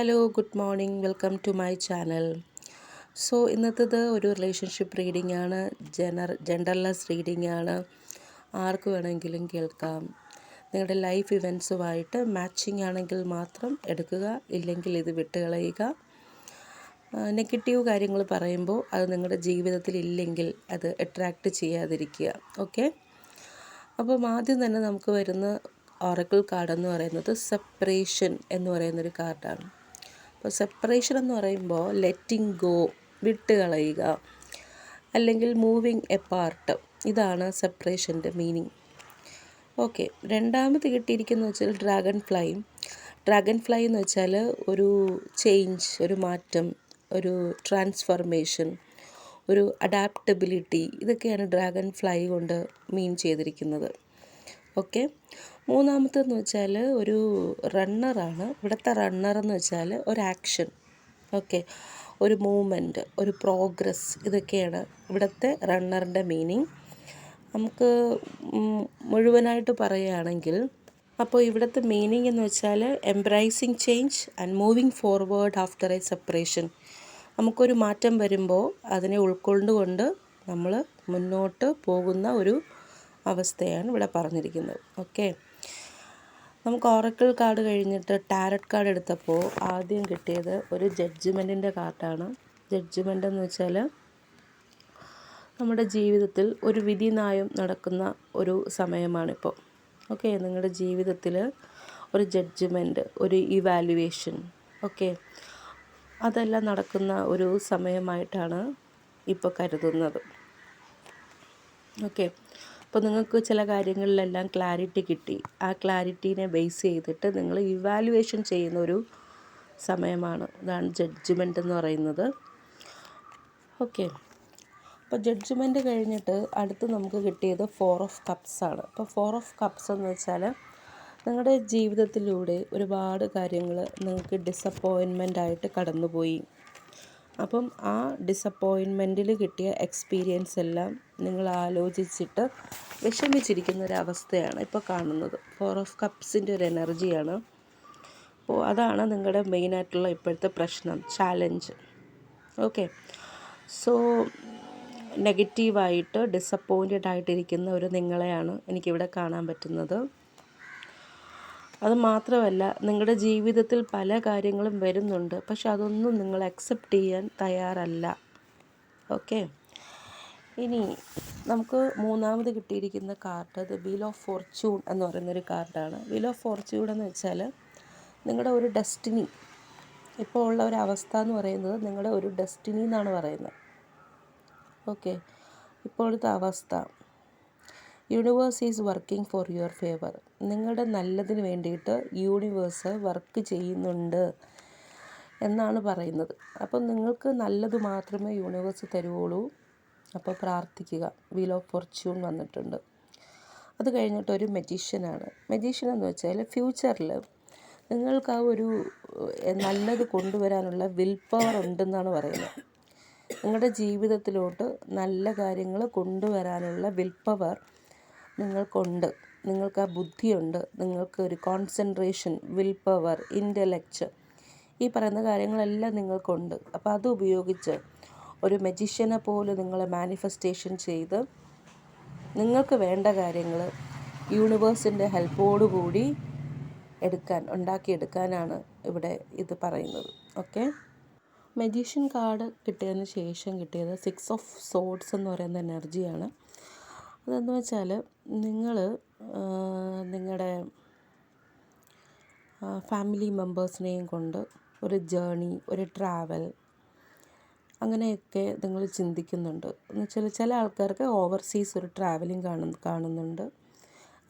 Hello good morning welcome to my channel so ഇന്നത്തേത് ഒരു relationship reading ആണ്. Genre genderless reading ആണ്. ആർക്ക് വേണമെങ്കിലും കേൾക്കാം. നിങ്ങളുടെ ലൈഫ് ഇവൻസുമായിട്ട് മാച്ചിങ് ആണെങ്കിൽ മാത്രം എടുക്കുക ഇല്ലെങ്കിൽ ഇത് വിട്ടുകളയുക. നെഗറ്റീവ് കാര്യങ്ങൾ പറയുമ്പോൾ അത് നിങ്ങളുടെ ജീവിതത്തിൽ ഇല്ലെങ്കിൽ അത് അട്രാക്റ്റ് ചെയ്യാതിരിക്കുക. ഓക്കെ അപ്പം ആദ്യം തന്നെ നമുക്ക് വരുന്ന ഓറക്കിൾ കാർഡ് എന്ന് പറയുന്നത് സെപ്പറേഷൻ എന്ന് പറയുന്നൊരു കാർഡാണ് അപ്പോൾ സെപ്പറേഷൻ എന്ന് പറയുമ്പോൾ ലെറ്റിംഗ് ഗോ വിട്ട് കളയുക അല്ലെങ്കിൽ മൂവിങ് എ പാർട്ട് ഇതാണ് സെപ്പറേഷന്റെ മീനിങ് ഓക്കെ രണ്ടാമത് കിട്ടിയിരിക്കുന്ന വെച്ചാൽ ഡ്രാഗൺ ഫ്ലൈ ഡ്രാഗൺ ഫ്ലൈ എന്ന് വെച്ചാൽ ഒരു ചേഞ്ച് ഒരു മാറ്റം ഒരു ട്രാൻസ്ഫർമേഷൻ ഒരു അഡാപ്റ്റബിലിറ്റി ഇതൊക്കെയാണ് ഡ്രാഗൺ ഫ്ലൈ കൊണ്ട് മീൻ ചെയ്തിരിക്കുന്നത്. ഓക്കെ. മൂന്നാമത്തെന്ന് വെച്ചാൽ ഒരു റണ്ണറാണ് ഇവിടുത്തെ റണ്ണർ എന്ന് വെച്ചാൽ ഒരു ആക്ഷൻ ഓക്കെ. ഒരു മൂവ്മെന്റ് ഒരു പ്രോഗ്രസ് ഇതൊക്കെയാണ് ഇവിടുത്തെ റണ്ണറിന്റെ മീനിങ് നമുക്ക് മുഴുവനായിട്ട് പറയുകയാണെങ്കിൽ അപ്പോൾ ഇവിടുത്തെ മീനിങ് എന്ന് വെച്ചാൽ embracing change and moving forward after a separation നമുക്കൊരു മാറ്റം വരുമ്പോൾ അതിനെ ഉൾക്കൊണ്ടുകൊണ്ട് നമ്മൾ മുന്നോട്ട് പോകുന്ന ഒരു അവസ്ഥയാണ് ഇവിടെ പറഞ്ഞിരിക്കുന്നത്. ഓക്കെ നമുക്ക് ഓറക്കിൾ കാർഡ് കഴിഞ്ഞിട്ട് ടാരറ്റ് കാർഡ് എടുത്തപ്പോൾ ആദ്യം കിട്ടിയത് ഒരു ജഡ്ജ്മെന്റിന്റെ കാർഡാണ് ജഡ്ജ്മെന്റ് എന്ന് വെച്ചാൽ നമ്മുടെ ജീവിതത്തിൽ ഒരു വിധി നായം നടക്കുന്ന ഒരു സമയമാണിപ്പോൾ ഓക്കെ നിങ്ങളുടെ ജീവിതത്തിൽ ഒരു ജഡ്ജ്മെന്റ് ഒരു ഇവാലുവേഷൻ ഓക്കെ അതെല്ലാം നടക്കുന്ന ഒരു സമയമായിട്ടാണ് ഇപ്പോൾ കരുതുന്നത്. ഓക്കെ അപ്പോൾ നിങ്ങൾക്ക് ചില കാര്യങ്ങളിലെല്ലാം ക്ലാരിറ്റി കിട്ടി. ആ ക്ലാരിറ്റീനെ ബേസ് ചെയ്തിട്ട് നിങ്ങൾ ഇവാലുവേഷൻ ചെയ്യുന്ന ഒരു സമയമാണ്. ഇതാണ് ജഡ്ജ്മെന്റ് എന്ന് പറയുന്നത്. ഓക്കെ അപ്പോൾ ജഡ്ജ്മെന്റ് കഴിഞ്ഞിട്ട് അടുത്ത് നമുക്ക് കിട്ടിയത് ഫോർ ഓഫ് കപ്സ് ആണ്. അപ്പോൾ ഫോർ ഓഫ് കപ്സ് എന്ന് വെച്ചാൽ നിങ്ങളുടെ ജീവിതത്തിലൂടെ ഒരുപാട് കാര്യങ്ങൾ നിങ്ങൾക്ക് ഡിസപ്പോയിൻമെന്റ് ആയിട്ട് കടന്നുപോയി. അപ്പം ആ ഡിസപ്പോയിൻമെന്റിൽ കിട്ടിയ എക്സ്പീരിയൻസ് എല്ലാം നിങ്ങൾ ആലോചിച്ചിട്ട് വിഷമിച്ചിരിക്കുന്ന അവസ്ഥയാണ് ഇപ്പോൾ കാണുന്നത്. ഫോർ ഓഫ് കപ്സിന്റെ ഒരു എനർജിയാണ് അപ്പോൾ അതാണ് നിങ്ങളുടെ മെയിനായിട്ടുള്ള ഇപ്പോഴത്തെ പ്രശ്നം ചാലഞ്ച് ഓക്കെ സോ നെഗറ്റീവായിട്ട് ഡിസപ്പോയിന്റഡ് ആയിട്ടിരിക്കുന്ന ഒരു നിങ്ങളെയാണ് എനിക്കിവിടെ കാണാൻ പറ്റുന്നത്. അത് മാത്രമല്ല നിങ്ങളുടെ ജീവിതത്തിൽ പല കാര്യങ്ങളും വരുന്നുണ്ട്. പക്ഷെ അതൊന്നും നിങ്ങൾ അക്സെപ്റ്റ് ചെയ്യാൻ തയ്യാറല്ല. ഓക്കെ ഇനി നമുക്ക് മൂന്നാമത് കിട്ടിയിരിക്കുന്ന കാർഡ് അത് വീൽ ഓഫ് ഫോർച്യൂൺ എന്ന് പറയുന്നൊരു കാർഡാണ് വീൽ ഓഫ് ഫോർച്യൂൺ എന്ന് വെച്ചാൽ നിങ്ങളുടെ ഒരു ഡെസ്റ്റിനി ഇപ്പോൾ ഉള്ള ഒരു അവസ്ഥ എന്ന് പറയുന്നത് നിങ്ങളുടെ ഒരു ഡെസ്റ്റിനി എന്നാണ് പറയുന്നത്. ഓക്കെ ഇപ്പോഴത്തെ അവസ്ഥ. Universe is working for your favour. നിങ്ങളുടെ നല്ലതിന് വേണ്ടിയിട്ട് യൂണിവേഴ്സ് വർക്ക് ചെയ്യുന്നുണ്ട് എന്നാണ് പറയുന്നത്. അപ്പം നിങ്ങൾക്ക് നല്ലത് മാത്രമേ യൂണിവേഴ്സ് തരുവുള്ളൂ അപ്പോൾ പ്രാർത്ഥിക്കുക. വീൽ ഓഫ് ഫോർച്യൂൺ വന്നിട്ടുണ്ട്. അത് കഴിഞ്ഞിട്ട് ഒരു മെജീഷ്യനാണ് മെജീഷ്യൻ എന്ന് വെച്ചാൽ ഫ്യൂച്ചറിൽ നിങ്ങൾക്ക് ആ ഒരു നല്ലത് കൊണ്ടുവരാനുള്ള വിൽ പവർ ഉണ്ടെന്നാണ് പറയുന്നത്. നിങ്ങളുടെ ജീവിതത്തിലോട്ട് നല്ല കാര്യങ്ങൾ കൊണ്ടുവരാനുള്ള വിൽ പവർ നിങ്ങൾക്കുണ്ട്. നിങ്ങൾക്ക് ആ ബുദ്ധിയുണ്ട്. നിങ്ങൾക്ക് ഒരു കോൺസെൻട്രേഷൻ വിൽ പവർ ഇന്റലക്റ്റ് ഈ പറയുന്ന കാര്യങ്ങളെല്ലാം നിങ്ങൾക്കുണ്ട്. അപ്പോൾ അത് ഉപയോഗിച്ച് ഒരു മെജിഷ്യനെ പോലെ നിങ്ങൾ മാനിഫെസ്റ്റേഷൻ ചെയ്ത് നിങ്ങൾക്ക് വേണ്ട കാര്യങ്ങൾ യൂണിവേഴ്സിന്റെ ഹെൽപ്പോടുകൂടി എടുക്കാൻ ഉണ്ടാക്കിയെടുക്കാനാണ് ഇവിടെ ഇത് പറയുന്നത്. ഓക്കെ മെജീഷ്യൻ കാർഡ് കിട്ടിയതിന് ശേഷം കിട്ടിയത് സിക്സ് ഓഫ് സോഡ്സ് എന്ന് പറയുന്ന എനർജിയാണ് അതെന്ന് വെച്ചാൽ നിങ്ങൾ നിങ്ങളുടെ ഫാമിലി മെമ്പേഴ്സിനെയും കൊണ്ട് ഒരു ജേണി ഒരു ട്രാവൽ അങ്ങനെയൊക്കെ നിങ്ങൾ ചിന്തിക്കുന്നുണ്ട്. എന്ന് വെച്ചാൽ ചില ആൾക്കാർക്ക് ഓവർസീസ് ഒരു ട്രാവലിംഗ് കാണുന്നു കാണുന്നുണ്ട്.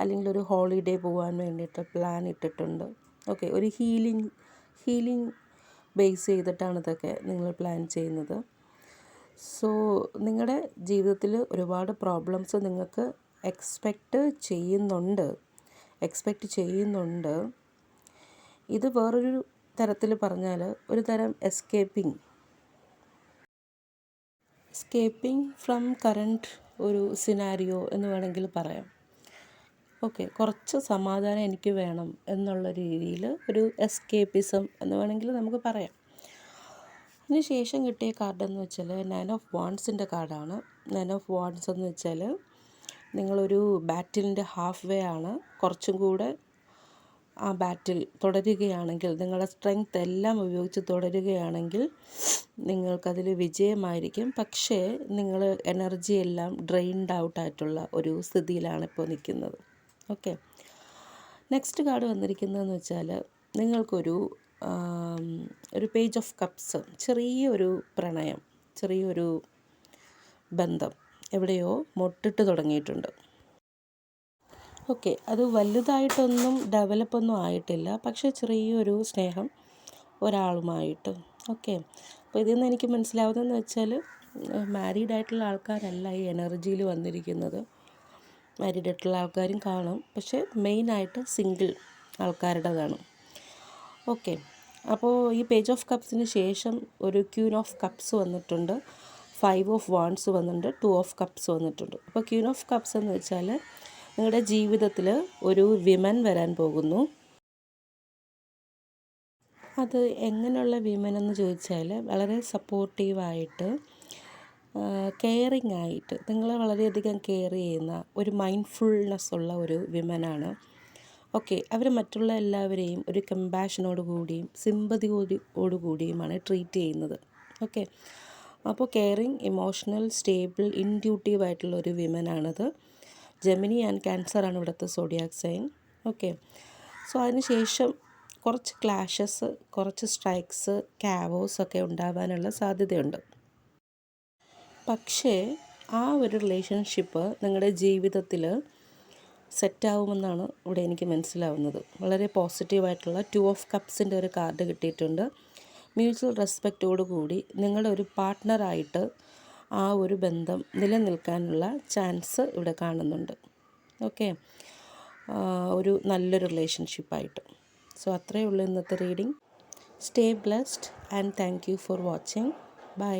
അല്ലെങ്കിൽ ഒരു ഹോളിഡേ പോകാൻ വേണ്ടിയിട്ട് പ്ലാൻ ഇട്ടിട്ടുണ്ട്. ഓക്കെ ഒരു ഹീലിംഗ് ഹീലിംഗ് ബേസ് ചെയ്തിട്ടാണ് ഇതൊക്കെ നിങ്ങൾ പ്ലാൻ ചെയ്യുന്നത്. സോ നിങ്ങളുടെ ജീവിതത്തിൽ ഒരുപാട് പ്രോബ്ലംസ് നിങ്ങൾക്ക് എക്സ്പെക്റ്റ് ചെയ്യുന്നുണ്ട്. എക്സ്പെക്റ്റ് ചെയ്യുന്നുണ്ട്. ഇത് വേറൊരു തരത്തിൽ പറഞ്ഞാൽ ഒരു തരം എസ്കേപ്പിംഗ് എസ്കേപ്പിംഗ് ഫ്രം കറണ്ട് ഒരു സിനാരിയോ എന്ന് വേണമെങ്കിൽ പറയാം. ഓക്കെ കുറച്ച് സമാധാനം എനിക്ക് വേണം എന്നുള്ള രീതിയിൽ ഒരു എസ്കേപ്പിസം എന്ന് വേണമെങ്കിൽ നമുക്ക് പറയാം. അതിന് ശേഷം കിട്ടിയ കാർഡ് എന്ന് വെച്ചാൽ നയൻ ഓഫ് വാൺസിന്റെ കാർഡാണ്. നയൻ ഓഫ് വാൺസ് എന്ന് വെച്ചാൽ നിങ്ങളൊരു ബാറ്റിലിന്റെ ഹാഫ് വേ ആണ്. കുറച്ചും കൂടെ ആ ബാറ്റിൽ തുടരുകയാണെങ്കിൽ നിങ്ങളുടെ സ്ട്രെങ്ത് എല്ലാം ഉപയോഗിച്ച് തുടരുകയാണെങ്കിൽ നിങ്ങൾക്കതിൽ വിജയമായിരിക്കും. പക്ഷേ നിങ്ങൾ എനർജി എല്ലാം ഡ്രെയിൻഡ് ഔട്ടായിട്ടുള്ള ഒരു സ്ഥിതിയിലാണ് ഇപ്പോൾ നിൽക്കുന്നത്. ഓക്കെ നെക്സ്റ്റ് കാർഡ് വന്നിരിക്കുന്നതെന്ന് വെച്ചാൽ നിങ്ങൾക്കൊരു ഒരു പേജ് ഓഫ് കപ്സ് ചെറിയൊരു പ്രണയം ചെറിയൊരു ബന്ധം എവിടെയോ മൊട്ടിട്ട് തുടങ്ങിയിട്ടുണ്ട്. ഓക്കെ അത് വലുതായിട്ടൊന്നും ഡെവലപ്പൊന്നും ആയിട്ടില്ല. പക്ഷേ ചെറിയൊരു സ്നേഹം ഒരാളുമായിട്ട്. ഓക്കെ അപ്പോൾ ഇതിൽ നിന്ന് എനിക്ക് മനസ്സിലാവുന്നതെന്ന് വെച്ചാൽ മാരീഡ് ആയിട്ടുള്ള ആൾക്കാരല്ല ഈ എനർജിയിൽ വന്നിരിക്കുന്നത്. മാരീഡ് ആയിട്ടുള്ള ആൾക്കാരും കാണും. പക്ഷേ മെയിനായിട്ട് സിംഗിൾ ആൾക്കാരുടേതാണ്. ഓക്കെ. അപ്പോൾ ഈ പേജ് ഓഫ് കപ്സിന് ശേഷം ഒരു ക്യൂൻ ഓഫ് കപ്സ് വന്നിട്ടുണ്ട്. ഫൈവ് ഓഫ് വാൺസ് വന്നിട്ടുണ്ട്. ടു ഓഫ് കപ്സ് വന്നിട്ടുണ്ട്. അപ്പോൾ ക്യൂൻ ഓഫ് കപ്സ് എന്ന് വെച്ചാൽ നിങ്ങളുടെ ജീവിതത്തിൽ ഒരു വിമൻ വരാൻ പോകുന്നു. അത് എങ്ങനെയുള്ള വിമൻ എന്ന് ചോദിച്ചാൽ വളരെ സപ്പോർട്ടീവായിട്ട് കെയറിങ് ആയിട്ട് നിങ്ങളെ വളരെയധികം കെയർ ചെയ്യുന്ന ഒരു മൈൻഡ്ഫുൾനെസ് ഉള്ള ഒരു വിമനാണ് ഓക്കെ അവർ മറ്റുള്ള എല്ലാവരെയും ഒരു കമ്പാഷനോട് കൂടിയും സിമ്പതിയോട് കൂടിയുമാണ് ട്രീറ്റ് ചെയ്യുന്നത്. ഓക്കെ അപ്പോൾ കെയറിങ് ഇമോഷണൽ സ്റ്റേബിൾ ഇൻഡ്യൂട്ടീവ് ആയിട്ടുള്ള ഒരു വിമനാണത് ജെമിനി ആൻഡ് ക്യാൻസർ ആണ് ഇവിടുത്തെ സോഡിയാക് സൈൻ ഓക്കെ സോ അതിനുശേഷം കുറച്ച് ക്ലാഷസ് കുറച്ച് സ്ട്രൈക്സ് കാവോസ് ഒക്കെ ഉണ്ടാവാനുള്ള സാധ്യതയുണ്ട്. പക്ഷേ ആ ഒരു റിലേഷൻഷിപ്പ് നിങ്ങളുടെ ജീവിതത്തിൽ സെറ്റാവുമെന്നാണ് ഇവിടെ എനിക്ക് മനസ്സിലാവുന്നത്. വളരെ പോസിറ്റീവായിട്ടുള്ള ടു ഓഫ് കപ്സിന്റെ ഒരു കാർഡ് കിട്ടിയിട്ടുണ്ട്. മ്യൂച്വൽ റെസ്പെക്റ്റോടു കൂടി നിങ്ങളുടെ ഒരു പാർട്ട്ണറായിട്ട് ആ ഒരു ബന്ധം നിലനിൽക്കാനുള്ള ചാൻസ് ഇവിടെ കാണുന്നുണ്ട്. ഓക്കെ ഒരു നല്ലൊരു റിലേഷൻഷിപ്പായിട്ട് സോ അത്രയേ ഉള്ളൂ ഇന്നത്തെ reading stay blessed and thank you for watching bye